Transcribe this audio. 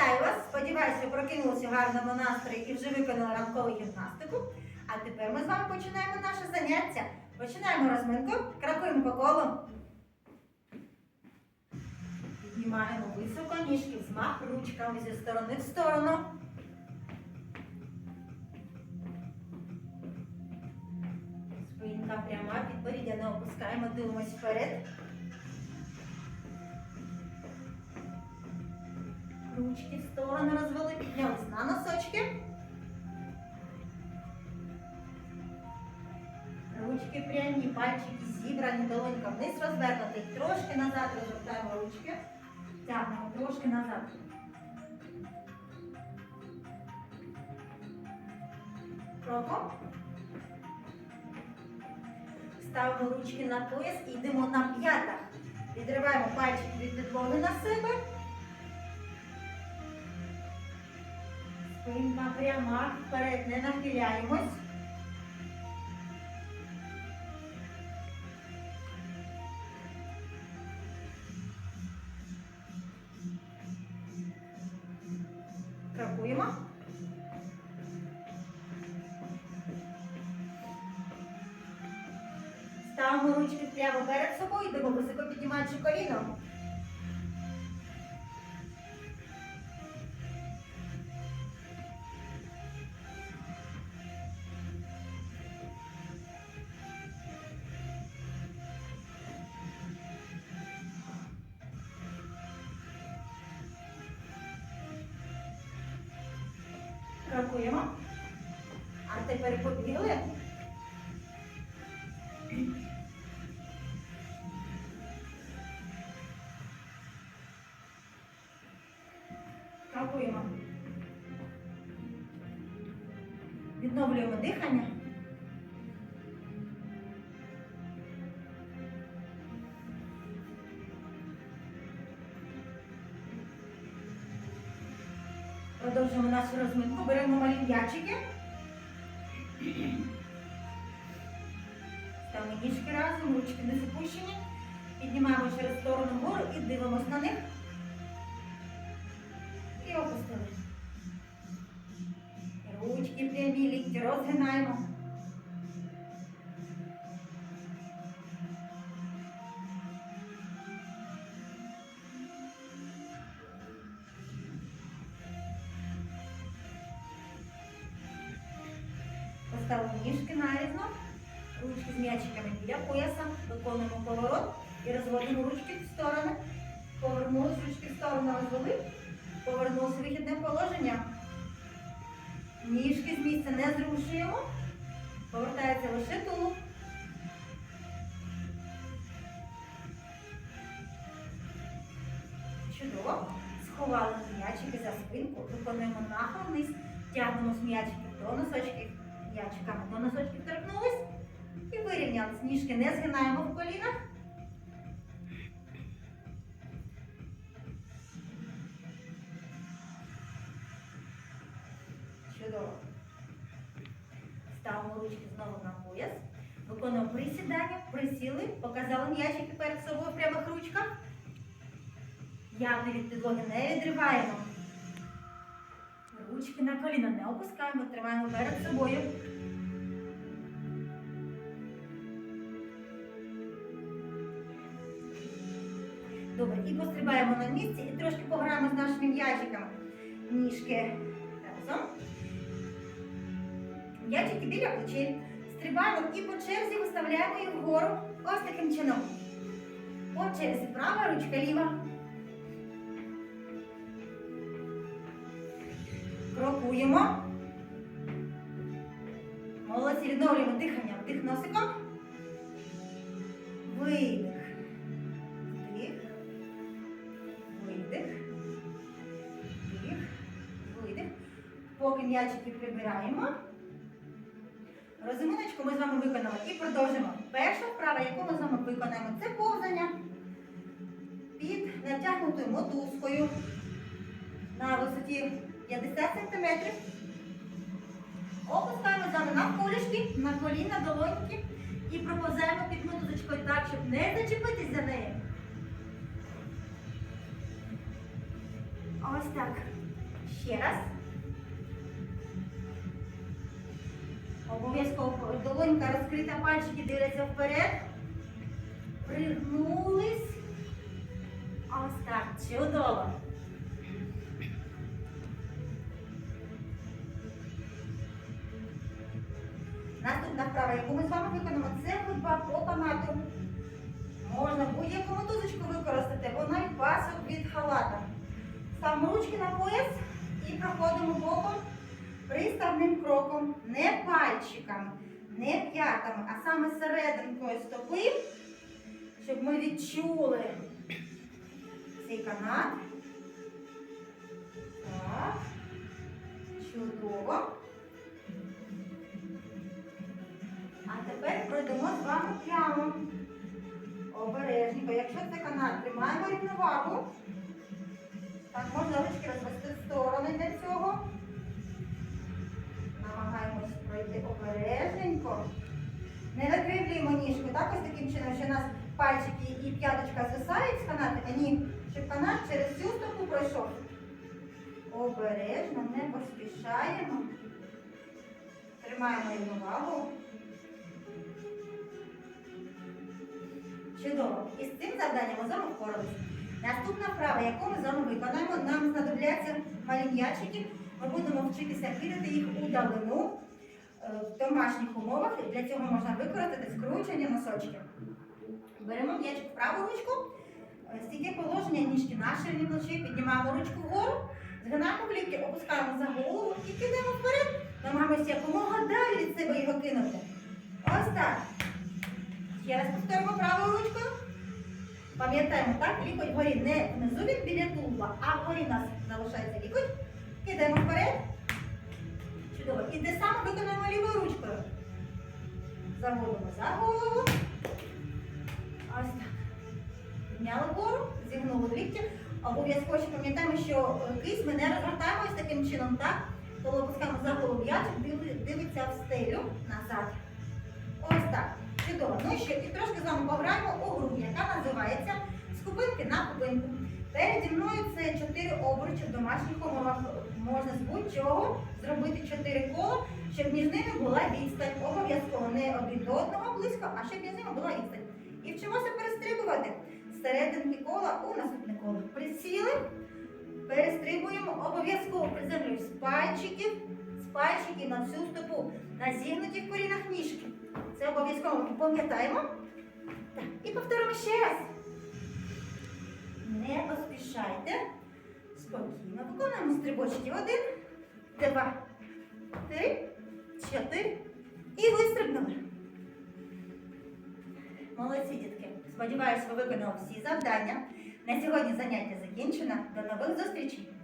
Вітаю вас! Сподіваюся, прокинулися в гарному настрої і вже виконали ранкову гімнастику. А тепер ми з вами починаємо наше заняття. Починаємо розминку, крокуємо по колу. Піднімаємо високо ніжки, взмах ручками зі сторони в сторону. Спинка пряма, підборіддя не опускаємо, дивимось вперед. Ручки в сторону розвели, піднялись на носочки. Ручки прямі, пальчики зібрані, долонька вниз розвернути. Трошки назад розвертаємо ручки. Тягнемо трошки назад. Кроком. Ставимо ручки на пояс і йдемо на п'ятах. Відриваємо пальчики від підлоги на себе. Спинка пряма, вперед не нахиляємось. Крокуємо. Ставимо ручки прямо перед собою, йдемо високо піднімаючи коліно. Крокуємо. А тепер побігли. Крокуємо. Відновлюємо дихання. Нашу розминку. Беремо м'ячики. Ставимо ніжки разом, ручки не запущені. Піднімаємо через сторону вгору і дивимося на них. І опустили. Ручки прямі, лікті розгинаємо. Поставимо ніжки нарізно, ручки з м'ячиками біля пояса, виконуємо поворот і розводимо ручки в сторони. Повернулись ручки в сторону, розвели, повернулися в вихідне положення. Ніжки з місця не зрушуємо, повертається лише тулуб. Чудово. Сховали м'ячики за спинку, виконуємо нахил вниз, тягнемо з м'ячиків до носочків, м'ячиками до носочків торкнулись і вирівнялись. Ніжки не згинаємо в колінах. Чудово. Ставимо ручки знову на пояс. Виконуємо присідання, присіли, показали м'ячики перед собою в прямих ручках. П'яти від підлоги не відриваємо. Ручки на коліна не опускаємо, тримаємо перед собою. Добре, і пострибаємо на місці і трошки пограємо з нашими м'ячиками. Ніжки разом. М'ячики біля плечей. Стрибаємо і по черзі виставляємо їх вгору. Ось таким чином. По черзі права ручка ліва. Крокуємо. Молодці, відновлюємо дихання. Вдих носиком. Видих. Вдих. Видих. Вдих. Видих. Поки м'ячики прибираємо. Розминочку ми з вами виконали і продовжимо. Перша вправа, яку ми з вами виконаємо, це повзання під натягнутою мотузкою на висоті 50 см. Опускаємо з вами навколішки, на коліна, долоньки і проповзаємо під мотузочкою так, щоб не зачепитись за нею. Ось так. Ще раз. Обов'язково долонька розкрита, пальчики дивляться вперед. Пригнулись. Ось так. Чудово. Ходьба. Можна будь-яку мотузочку використати, вона від пасок від халата. Ставимо ручки на пояс і проходимо боком приставним кроком, не пальчиками, не п'ятами, а саме серединкою стопи, щоб ми відчули цей канат. Так. Чудово. Тепер пройдемо з вами прямо. Обережненько. Якщо це канат, тримаємо рівновагу. Так, можна ручки розвести в сторони для цього. Намагаємось пройти обережненько. Не викривлюємо ніжку, так ось таким чином, що у нас пальчики і п'яточка звисають з канатика. Ні, щоб канат через цю стопу пройшов. Обережно, не поспішаємо. Тримаємо рівновагу. Чудово. І з цим завданням вами впоралися. Наступна вправа, яку ми з виконаємо, нам знадобляться малі м'ячики. Ми будемо вчитися кидати їх у давину е, в домашніх умовах. Для цього можна використати скручення носочків. Беремо м'ячик в праву ручку, е, стійке положення ніжки наші рівні плечі, піднімаємо ручку вгору, згинаємо лікті, опускаємо за голову і кидаємо вперед. Намагаємося якомога далі від себе його кинути. Ось так. Ще раз повторимо правою ручкою. Пам'ятаємо, так, лікоть вгорі не внизу він біля тулуба, а вгорі у нас залишається лікоть. Кидаємо вперед. Чудово. І те саме виконуємо лівою ручкою. Заводимо за голову. Ось так. Підняли вгору, зігнули в лікті. Обов'язково ще пам'ятаємо, що е, кисть ми не розгортаємо ось таким чином, так? Коли опускаємо за голову ячик, дивиться в стелю назад. Ось так. Ну і ще трошки з вами пограємо у гру, яка називається з купинки на купинку. Переді мною це чотири обручі в домашніх умовах. Можна з будь-чого зробити чотири кола, щоб між ними була відстань. Обов'язково не один до одного близько, а щоб між ними була відстань. І вчимося перестрибувати з серединки кола у наступне коло. Присіли, перестрибуємо, обов'язково приземлюємо з пальчиків, з пальчиків на всю стопу, на зігнутих колінах ніжки. Це обов'язково пам'ятаємо. Так, і повторимо ще раз. Не поспішайте. Спокійно виконуємо стрибочки. Один, два, три, чотири. І вистрибнули. Молодці, дітки. Сподіваюсь, ви виконали всі завдання. На сьогодні заняття закінчено. До нових зустрічей!